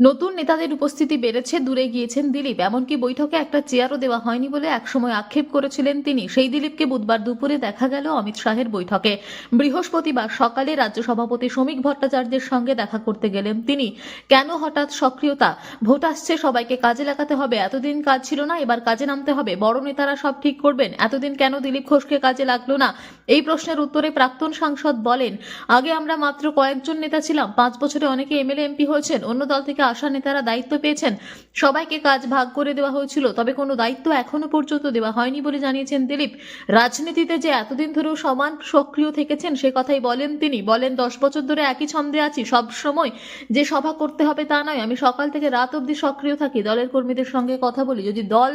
নতুন নেতাদের উপস্থিতি বেড়েছে, দূরে গিয়েছেন দিলীপ। এমনকি বৈঠকে একটা চেয়ারও দেওয়া হয়নি বলে একসময় আক্ষেপ করেছিলেন তিনি। সেই দিলীপকে বুধবার দুপুরে দেখা গেল অমিত শাহের বৈঠকে। বৃহস্পতিবার সকালে রাজ্য সভাপতি শ্রমিক ভট্টাচার্যের সঙ্গে দেখা করতে গেলেন তিনি। কেন হঠাৎ সক্রিয়তা? ভোট আসছে, সবাইকে কাজে লাগাতে হবে। এতদিন কাজ ছিল না, এবার কাজে নামতে হবে। বড় নেতারা সব ঠিক করবেন। এতদিন কেন দিলীপ ঘোষকে কাজে লাগল না? এই প্রশ্নের উত্তরে প্রাক্তন সাংসদ বলেন, আগে আমরা মাত্র কয়েকজন নেতা ছিলাম। পাঁচ বছরে অনেকে এমএলএ, এমপি হয়েছেন। অন্য দল থেকে আসা নেতারা দায়িত্ব পেয়েছেন। সবাইকে কাজ ভাগ করে দেওয়া হয়েছিল, তবে কোনো দায়িত্ব এখনও পর্যন্ত দেওয়া হয়নি বলে জানিয়েছেন দিলীপ। রাজনীতিতে যে এতদিন ধরেও সমান সক্রিয় থেকেছেন, সে কথাই বলেন তিনি। বলেন, দশ বছর ধরে একই ছন্দে আছি, সব সময় যে সভা করতে হবে তা নয়। আমি সকাল থেকে রাত অবধি সক্রিয় থাকি, দলের কর্মীদের সঙ্গে কথা বলি। যদি দল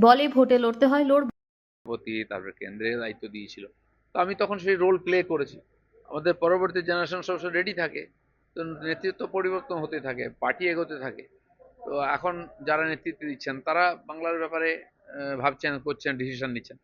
বলে ভোটে লড়তে হয় সভাপতি তারপরে কেন্দ্রের দায়িত্ব দিয়েছিল। তো আমি তখন সেই রোল প্লে করেছি। আমাদের পরবর্তী জেনারেশন সবসময় রেডি থাকে। নেতৃত্ব পরিবর্তন হতে থাকে পার্টি এগোতে থাকে। তো এখন যারা নেতৃত্ব দিচ্ছেন তারা বাংলার ব্যাপারে ভাবছেন করছেন ডিসিশন নিচ্ছেন।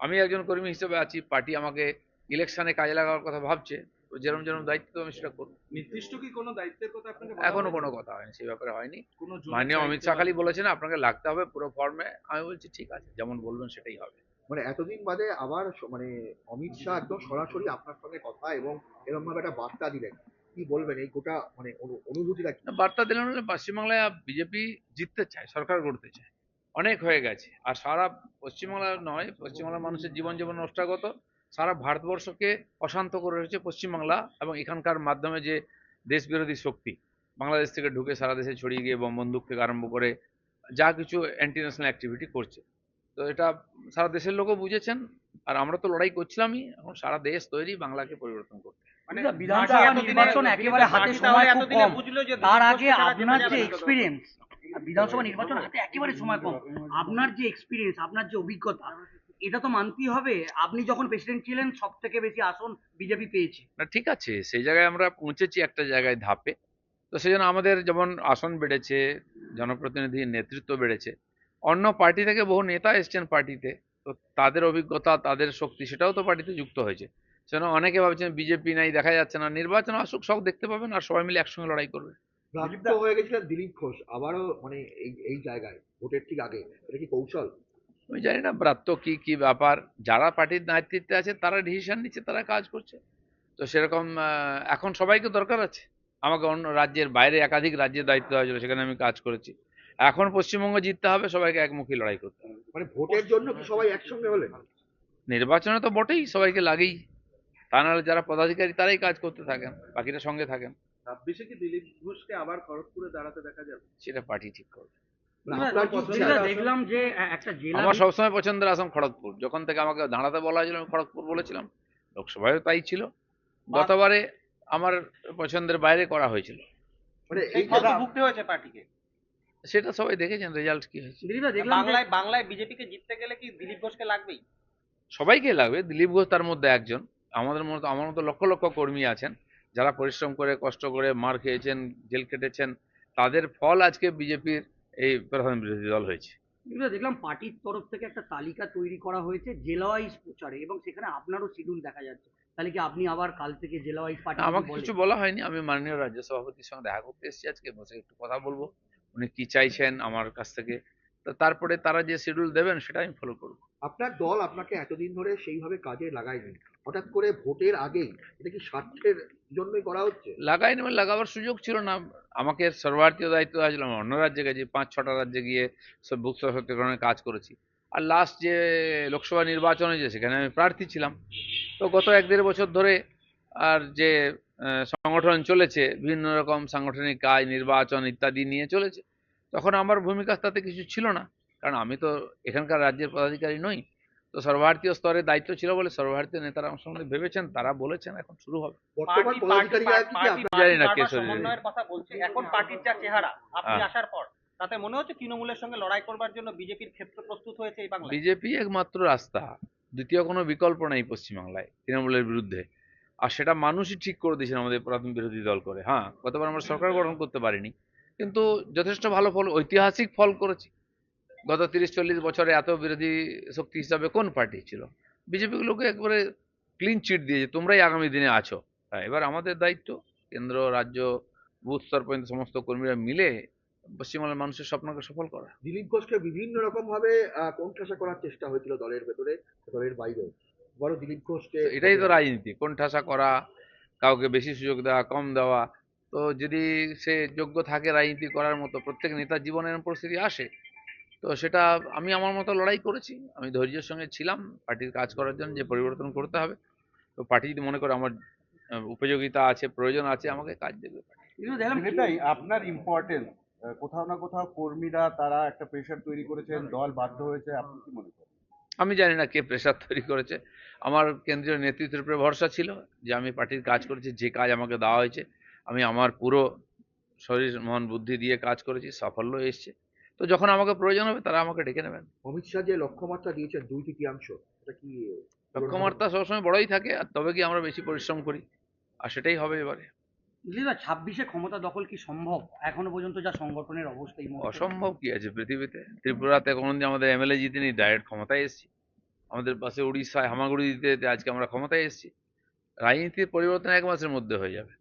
আমি একজন কর্মী হিসেবে আছি পার্টি আমাকে ইলেকশনে কাজে লাগানোর কথা ভাবছে তো যেরকম যেরকম দায়িত্ব আমি সেটা করব। নির্দিষ্ট কি কোনো দায়িত্বের কথা আপনাকে এখনও কোনো কথা হয়নি সেই ব্যাপারে হয়নি। কোনো মাননীয় অমিত শাহ খালি বলেছেন আপনাকে লাগতে হবে পুরো ফর্মে আমি বলছি ঠিক আছে যেমন বলবেন সেটাই হবে। মানে এতদিন বাদে আবার মানে অমিত শাহ একদম সরাসরি আপনার সঙ্গে কথা এবং এরকম ভাবে একটা বার্তা দিলেন। কি বলবেন? এই গোটা মানে অনু- অনুভূতিটা কি? বার্তা হলে পশ্চিমবাংলায় বিজেপি জিততে চায়, সরকার গড়তে চায়। অনেক হয়ে গেছে। আর সারা পশ্চিমবাংলা নয়, পশ্চিমবাংলার মানুষের জীবন জীবন নষ্টাগত। সারা ভারতবর্ষকে অশান্ত করে রেখেছে পশ্চিমবাংলা এবং এখানকার মাধ্যমে যে দেশ বিরোধী শক্তি। বাংলাদেশ থেকে ঢুকে সারা দেশে ছড়িয়ে গিয়ে বোম বন্দুক থেকে আরম্ভ করে যা কিছু অ্যান্টি ন্যাশনাল অ্যাক্টিভিটি করছে। তো এটা সারা দেশের লোকও বুঝেছেন। আর আমরা তো লড়াই করছিলামই, এখন সারা দেশ তৈরি বাংলাকে পরিবর্তন করতে। বিধানসভা নির্বাচন একেবারে হাতে সময় খুব কম। তার আগে আপনার যে এক্সপিরিয়েন্স বিধানসভা নির্বাচন হাতে একেবারে সময় কম। আপনার যে এক্সপিরিয়েন্স আপনার যে অভিজ্ঞতা এটা তো মানতেই হবে। আপনি যখন প্রেসিডেন্ট ছিলেন সব থেকে বেশি আসন বিজেপি পেয়েছে। না ঠিক আছে সেই জায়গায় আমরা পৌঁছেছি একটা জায়গায় ধাপে। তো সেই জন্য আমাদের যেমন আসন বেড়েছে জনপ্রতিনিধির নেতৃত্ব বেড়েছে অন্য পার্টি থেকে বহু নেতা এসছেন পার্টিতে। তো তাদের অভিজ্ঞতা তাদের শক্তি সেটাও তো পার্টিতে যুক্ত হয়েছে। সেজন্য অনেকে ভাবছেন বিজেপি নাই দেখা যাচ্ছে না। নির্বাচন আসুক সব দেখতে পাবেন আর সবাই মিলে একসঙ্গে লড়াই করবে। প্রাপ্ত হয়ে গেছিলেন দিলীপ ঘোষ আবারও মানে এই এই জায়গায় ভোটের ঠিক আগে। এটা কি কৌশল? আমি জানি না ব্রাত্য কি কি ব্যাপার। যারা পার্টির নেতৃত্বে আছে তারা ডিসিশন নিচ্ছে তারা কাজ করছে। তো সেরকম আহ, এখন সবাইকে দরকার আছে। আমাকে অন্য রাজ্যের বাইরে একাধিক রাজ্যের দায়িত্ব হয়েছিল সেখানে আমি কাজ করেছি। এখন পশ্চিমবঙ্গ জিততে হবে সবাইকে একমুখী লড়াই করতে হবে। মানে ভোটের জন্য কি সবাই একসঙ্গে হলেন? নির্বাচনে তো বটেই সবাইকে লাগেই। তা নাহলে যারা পদাধিকারী তারাই কাজ করতে থাকেন বাকিরা সঙ্গে থাকেন। ছাব্বিশে কি দিলীপ ঘোষকে আবার খড়গপুরে দাঁড়াতে দেখা যাবে? সেটা পার্টি ঠিক করবে। আপনার কি পছন্দের ইচ্ছা? দিদা, দেখলাম যে একটা জেলা আমার সবসময় পছন্দের আসন খড়গপুর। যখন থেকে আমাকে দাঁড়াতে বলা হয়েছিল আমি খড়গপুর বলেছিলাম। লোকসভায়ও তাই ছিল। গতবারে আমার পছন্দের বাইরে করা হয়েছিল। মানে এই কথা ভুগতে হয়েছে পার্টিকে? সেটা সবাই দেখেছেন রেজাল্ট কি হয়েছে। বাংলায় বাংলায় বিজেপিকে জিততে গেলে কি দিলীপ ঘোষকে লাগবেই? সবাইকে লাগবে। দিলীপ ঘোষ তার মধ্যে একজন। আমাদের মতো আমার মতো লক্ষ লক্ষ কর্মী আছেন যারা পরিশ্রম করে কষ্ট করে মার খেয়েছেন জেল কেটেছেন তাদের ফল আজকে বিজেপির এই প্রধান বিরোধী দল হয়েছে। দেখলাম পার্টির তরফ থেকে একটা তালিকা তৈরি করা হয়েছে জেলা ওয়াইজ প্রচারে এবং সেখানে আপনারও শিডিউল দেখা যাচ্ছে। তাহলে কি আপনি আবার কাল থেকে জেলা ওয়াইজ পার্টি আমাকে কিছু বলা হয়নি আমি মাননীয় রাজ্য সভাপতির সঙ্গে দেখা করতে এসেছি আজকে বসে একটু কথা বলব উনি কি চাইছেন আমার কাছ থেকে তারপরে তারা যে শিডিউল দেবেন সেটা আমি ফলো করব। আপনার দল আপনাকে এতদিন ধরে সেইভাবে কাজে লাগায়নি। হঠাৎ করে ভোটের আগেই এটা কি স্বার্থের জন্যই করা হচ্ছে? লাগায়নি মানে লাগাবার সুযোগ ছিল না। আমাকে সর্বভারতীয় দায়িত্ব হয়েছিল আমি অন্য রাজ্যে গেছি পাঁচ ছটা রাজ্যে গিয়ে সব বুক সশক্তিকরণের কাজ করেছি। আর লাস্ট যে লোকসভা নির্বাচন হয়েছে সেখানে আমি প্রার্থী ছিলাম। তো গত এক দেড় বছর ধরে আর যে সংগঠন চলেছে বিভিন্ন রকম সাংগঠনিক কাজ নির্বাচন ইত্যাদি নিয়ে চলেছে। তখন আমার ভূমিকা তাতে কিছু ছিল না। কারণ আমি তো এখানকার রাজ্যের পদাধিকারী নই। তো সর্বভারতীয় স্তরে দায়িত্ব ছিল বলে সর্বভারতীয় নেতারা আমার সঙ্গে ভেবেছেন তারা বলেছেন এখন শুরু হবে। জানি না কে এখন পার্টির যা চেহারা আপনি হ্যাঁ। আসার পর তাতে মনে হচ্ছে তৃণমূলের সঙ্গে লড়াই করবার জন্য বিজেপির ক্ষেত্র প্রস্তুত হয়েছে এই বাংলায়? বিজেপি একমাত্র রাস্তা। দ্বিতীয় কোনো বিকল্প নেই পশ্চিমবাংলায় তৃণমূলের বিরুদ্ধে। আর সেটা মানুষই ঠিক করে দিয়েছেন আমাদের প্রধান বিরোধী দল করে। হ্যাঁ গতবার আমরা সরকার গঠন করতে পারিনি। কিন্তু যথেষ্ট ভালো ফল ঐতিহাসিক ফল করেছি। গত তিরিশ চল্লিশ বছরে এত বিরোধী শক্তি হিসাবে কোন পার্টি ছিল? বিজেপি গুলোকে একবারে ক্লিন চিট দিয়েছে তোমরাই আগামী দিনে আছো। হ্যাঁ এবার আমাদের দায়িত্ব কেন্দ্র রাজ্য বুথ স্তর পর্যন্ত সমস্ত কর্মীরা মিলে পশ্চিমবাংলার মানুষের স্বপ্নকে সফল করা। দিলীপ ঘোষকে বিভিন্ন রকম ভাবে কোণঠাসা করার চেষ্টা হয়েছিল দলের ভেতরে দলের বাইরে। বড় দিলীপ ঘোষকে এটাই তো রাজনীতি কোন ঠাসা করা কাউকে বেশি সুযোগ দেওয়া কম দেওয়া তো যদি সে যোগ্য থাকে রাজনীতি করার মতো প্রত্যেক নেতার জীবনে এরকম পরিস্থিতি আসে তো সেটা আমি আমার মতো লড়াই করেছি। আমি ধৈর্যের সঙ্গে ছিলাম পার্টির কাজ করার জন্য যে পরিবর্তন করতে হবে। তো পার্টি যদি মনে করে আমার উপযোগিতা আছে প্রয়োজন আছে আমাকে কাজ দেবে আপনার ইম্পর্টেন্স কোথাও না কোথাও কর্মীরা তারা একটা প্রেশার তৈরি করেছেন দল বাধ্য হয়েছে আপনি কি মনে করেন? আমি জানি না কে প্রেশার তৈরি করেছে। আমার কেন্দ্রীয় নেতৃত্বের উপরে ভরসা ছিল যে আমি পার্টির কাজ করেছি যে কাজ আমাকে দেওয়া হয়েছে আমি আমার পুরো শরীর মন বুদ্ধি দিয়ে কাজ করেছি সাফল্য এসছে। তো যখন আমাকে প্রয়োজন হবে তারা আমাকে ডেকে নেবেন। অমিত শাহ যে লক্ষ্যমাত্রা দিয়েছেন দুই তৃতীয়াংশ এটা কি লক্ষ্যমাত্রা সবসময় বড়ই থাকে আর তবে কি আমরা বেশি পরিশ্রম করি? আর সেটাই হবে এবারে। দিলীপ ছাব্বিশে ক্ষমতা দখল কি সম্ভব? এখনও পর্যন্ত যা সংগঠনের অবস্থা এই অসম্ভব কি? আছে পৃথিবীতে? ত্রিপুরাতে কোনোদিন আমাদের এমএলএ জিতিনি ডাইরেক্ট ক্ষমতায় এসেছি। আমাদের পাশে উড়িষ্যায় হামাগুড়ি দিতে দিতে আজকে আমরা ক্ষমতায় এসেছি। রাজনীতির পরিবর্তন এক মাসের মধ্যে হয়ে যাবে।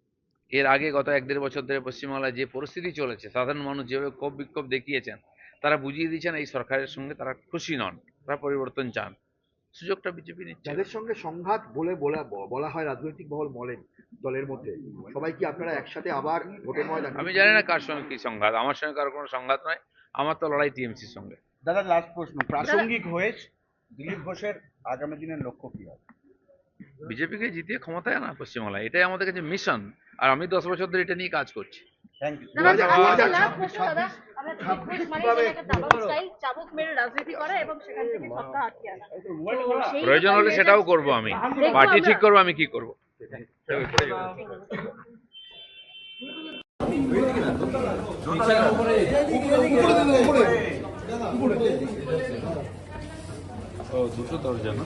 এর আগে গত এক দেড় বছর ধরে পশ্চিমবাংলায় যে পরিস্থিতি চলেছে সাধারণ মানুষ যেভাবে ক্ষোভ বিক্ষোভ দেখিয়েছেন তারা বুঝিয়ে দিয়েছেন এই সরকারের সঙ্গে তারা খুশি নন তারা পরিবর্তন চান। সুযোগটা বিজেপি নিচ্ছে। যাদের সঙ্গে সংঘাত বলে বলা হয় রাজনৈতিক মহল বলেন দলের মধ্যে সবাই কি আপনারা একসাথে আবার ভোটের ময়দানে আমি জানি না কার সঙ্গে কি সংঘাত আমার সঙ্গে কারও কোনো সংঘাত নয় আমার তো লড়াই টিএমসির সঙ্গে। দাদা লাস্ট প্রশ্ন প্রাসঙ্গিক হয়ে দিলীপ ঘোষের আগামী দিনের লক্ষ্য কি হবে? বিজেপিকে জিতিয়ে ক্ষমতায় আনা পশ্চিমবাংলায় এটাই আমাদের কাছে মিশন আর আমি দশ বছর ধরে এটা নিয়ে কাজ করছি। মানে প্রয়োজন হলে সেটাও করব আমি। পার্টি ঠিক করব আমি কি করব? দুটো দরজা না?